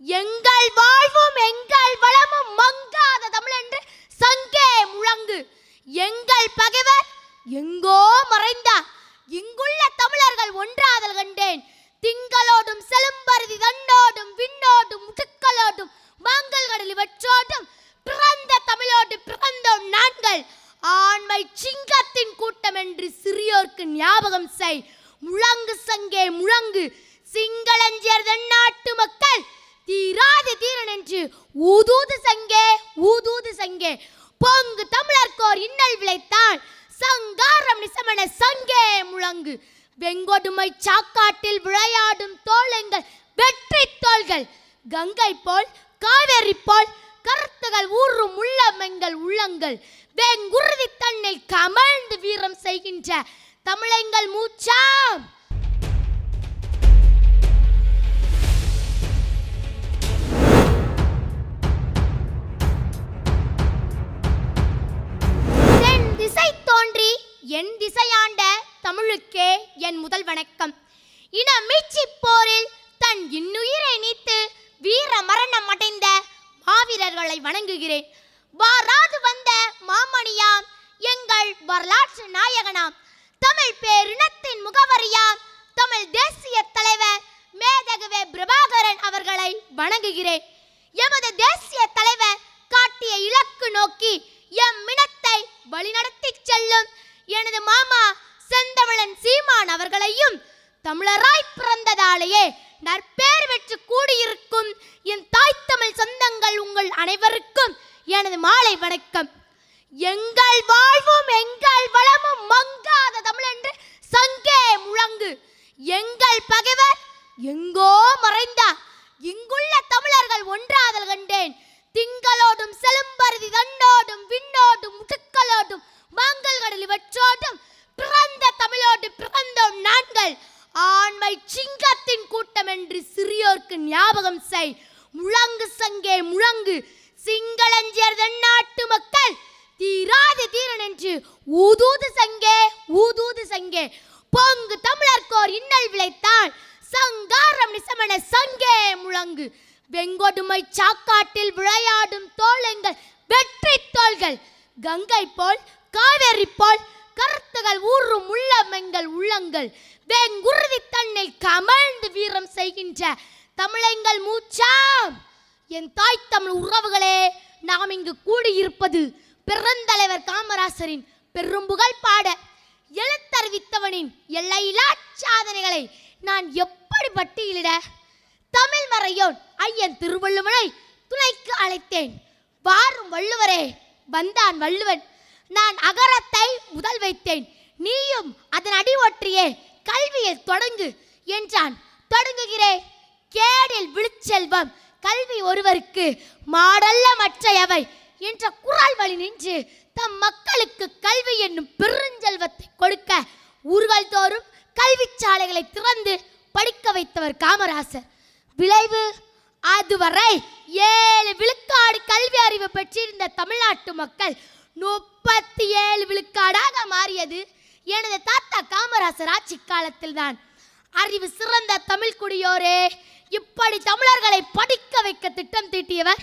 எங்கள் வாழ்வும் எங்கள் வளமும் மங்காத தமிழென்று சங்கே முழங்கு. எங்கள் பகைவர் எங்கோ மறைந்தார். இங்குள்ள தமிழர்கள் ஒன்றாதல் கண்டேன். திங்களோடும் செலும்பருதி தண்டோடும் விண்ணோடும் முட்டுக்களோடும் மாங்கல் கடல் இவற்றோடும் பிறந்த தமிழோடு பிறந்தோம் நாங்கள். ஆண்மை சிங்கத்தின் கூட்டம் என்று சிறியோர்க்கு ஞாபகம் செய். முழங்கு சங்கே முழங்கு. சிங்களஞ்சியர் தென்னாட்டு மக்கள் தீராது தீரன் என்று ஊதூது சங்கே ஊதூது சங்கே. பொங்கு தமிழர்க்கோர் இன்னல் விளைத்தான். சங்காரம் நிசமன சங்கே முழங்கு. வெங்கொடுமை சாக்காட்டில் விளையாடும் தோளங்கள் வெற்றி தோள்கள். கங்கை போல் காவேரி போல் கருத்துகள் ஊறும் உள்ளமெங்கள் உள்ளங்கள். வெங்குருதி தன்னில் கமழ்ந்து வீரம் செய்கின்ற தமிழங்கள் மூச்சாம். தமிழுக்கே என் முதல் வணக்கம். இன மீட்சி போரில் தன் இன்னுயிரை நீத்து வீர மரணம் அடைந்த மாவீரர்களை வணங்குகிறேன். வாராது வந்த மாமணியாம் எங்கள் வரலாற்று நாயகனாம். தமிழ் பேரினத்தின் முகவரியாம் தமிழ் தேசிய தலைவர் மேதகவே பிரபாகரன் அவர்களை வணங்குகிறேன். எமது தேசிய தலைவர் காட்டிய இலக்கு நோக்கி எம் இனத்தை வழிநடத்தி செல்லும். எனது மாமா செந்தமிழன் சீமான் அவர்களையும் தமிழராய் பிறந்ததாலேயே நற்பேர் பெற்று கூடியிருக்கும் என் தாய் தமிழ் சொந்தங்கள் உங்கள் அனைவருக்கும் எனது மாலை வணக்கம். எங்கள் வாழ்வும் எங்கள் வளமும் மங்காத தமிழ் என்று சங்கே முழங்கு எங்கள் பகைவர் எங்கோ மறைந்தார் இங்குள்ள தமிழர்கள் ஒன்றாதல் கண்டேன் திங்களோடும் செலும்பருதி தன்னோடும் விண்ணோடும் முட்டுக்களோடும் மாங்கல் கடல் இவற்றோடும் பிறந்த தமிழோடு பிறந்தோம் நாங்கள் ஆண்மை சிங்கத்தின் கூட்டம் என்று சிறியோர்க்கு ஞாபகம் செய். முழங்கு சங்கே முழங்கு. சிங்களஞ்சியர் நாட்டு மக்கள் தீராது தீரன் என்று. ஊதூது சங்கே ஊதூது சங்கே. பொங்கு தமிழர்கோர் இன்னல் விளைத்தால் சங்காரம் நிசமன சங்கே முழங்கு. வெங்கொடுமை சாக்காட்டில் விளையாடும் தோளங்கள் வெற்றி தோள்கள். கங்கை போல் காவேரி போல் கருத்துகள் ஊறும் உள்ளமெங்கள் உள்ளங்கள். வெங்குருதி தன்னில் கமழ்ந்து வீரம் செய்கின்ற தமிழெங்கள் மூச்சாம். என் தாய் தமிழ் உறவுகளே நாம் இங்கு கூடியிருப்பது பெருந்தலைவர் காமராசரின் பெரும் புகழ் பாட எழுத்தறிவித்தவனின் எல்லையிலா சாதனைகளை நான் எப்படி பட்டியலிட? தமிழ் மறையோன் ஐயன் திருவள்ளுவனை துணைக்கு அழைத்தேன். வாரும் வள்ளுவரே வந்தான் வள்ளுவன். நான் அகரத்தை முதல் வைத்தேன். நீயும் அதன் அடி ஒற்றியே கல்வியில் தொடங்கு என்றான். தொடங்குகிறேன். கேடில் விழுச்செல்வம். கல்வி ஒருவருக்கு மாடல்ல மற்றையவை என்ற குரல் வழி நின்று தம் மக்களுக்கு கல்வி என்னும் பெருஞ்செல்வத்தை கொடுக்க ஊர்கள் தோறும் கல்வி சாலைகளை திறந்து படிக்க வைத்தவர் காமராசர். விளைவு அதுவரை ஏழு விழுக்காடு கல்வி அறிவு பெற்றிருந்த தமிழ்நாட்டு மக்கள் முப்பத்தி ஏழு விழுக்காடாக மாறியது. எனது தாத்தா காமராசர் ஆட்சி காலத்தில்தான். அறிவு சிறந்த தமிழ் குடியோரே இப்படி தமிழர்களை படிக்க வைக்க திட்டம் தீட்டியவர்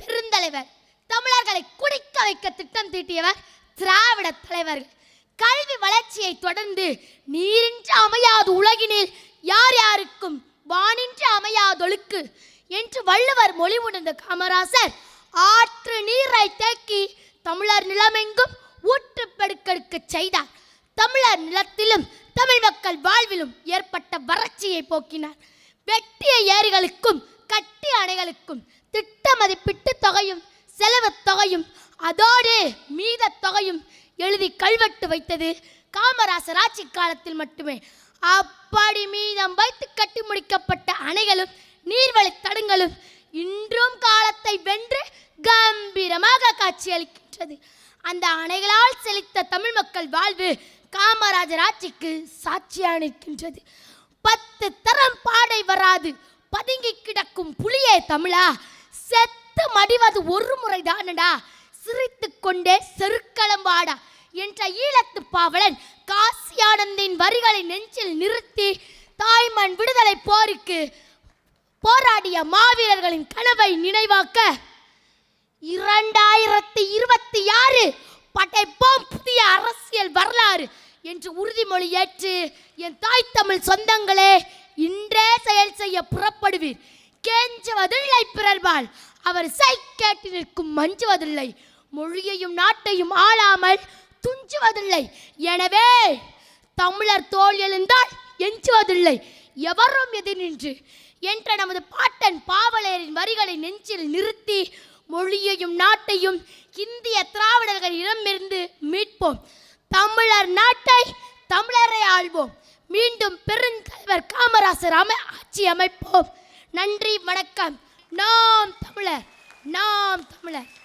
பெருந்தலைவர். தமிழர்களை குடிக்க வைக்க திட்டம் தீட்டியவர் திராவிட தலைவர்கள் கல்வி வளர்ச்சியை தொடர்ந்து நீரின்றி அமையாது உலகினில் யார் யாருக்கும் வானின்றி அமையாதொழுக்கு என்று வள்ளுவர் மொழி உணர்ந்த காமராசர் ஆற்று நீரை தேக்கி தமிழர் நிலமெங்கும் ஊற்று பெருக்கெடுக்க செய்தார். தமிழர் நிலத்திலும் தமிழ் மக்கள் வாழ்விலும் ஏற்பட்ட வறட்சியை போக்கினார். வெட்டிய ஏரிகளுக்கும் கட்டி அணைகளுக்கும் திட்ட மதிப்பிட்டு தொகையும் செலவு தொகையும் அதோடு மீத தொகையும் எழுதி கல்வெட்டு வைத்தது காமராசர் ஆட்சி காலத்தில் மட்டுமே. அப்படி மீதம் வைத்து கட்டி முடிக்கப்பட்ட அணைகளும் நீர்வழி தடங்களும் இன்றும் காலத்தை வென்று கம்பீரமாக காட்சியளிக்கின்றது. அந்த அணைகளால் செழித்த தமிழ் மக்கள் வாழ்வு காமராஜர் ஆட்சிக்கு சாட்சியாக நிற்கின்றது பத்து தரம் பாடை வராது. பதுங்கி கிடக்கும் புலியே தமிழா. செத்து மடிவது ஒரு முறைதானடா. சிரித்து கொண்டே செருக்களம்பாடா. என்ற ஈழத்து பாவலன் காசியானந்தின் வரிகளை நெஞ்சில் நிறுத்தி தாய்மண் விடுதலை போருக்கு போராடிய மாவீரர்களின் கனவை நினைவாக்க இரண்டாயிரத்தி இருபத்தி ஆறு படைப்போம் புதிய அரசியல் வரலாறு. என்று உறுதிமொழி ஏற்று என் தாய் தமிழ் சொந்தங்களே இன்றே செயல் செய்ய புறப்படுவீர். கெஞ்சுவதில்லை பிறர்பால் அவர் சை கேட்டு நிற்கும் மஞ்சுவதில்லை. மொழியையும் நாட்டையும் ஆளாமல் துஞ்சுவதில்லை. எனவே தமிழர் தோல் எழுந்தால் எஞ்சுவதில்லை. எவரும் எதிர் நின்று என்ற நமது பாட்டன் பாவலரின் வரிகளை நெஞ்சில் நிறுத்தி மொழியையும் நாட்டையும் இந்திய திராவிடர்களிடமிருந்து மீட்போம். தமிழர் நாட்டை தமிழரை ஆள்வோம். மீண்டும் பெருந்தலைவர் காமராசர் அமை ஆட்சி அமைப்போம். நன்றி வணக்கம். நாம் தமிழர் நாம் தமிழர்.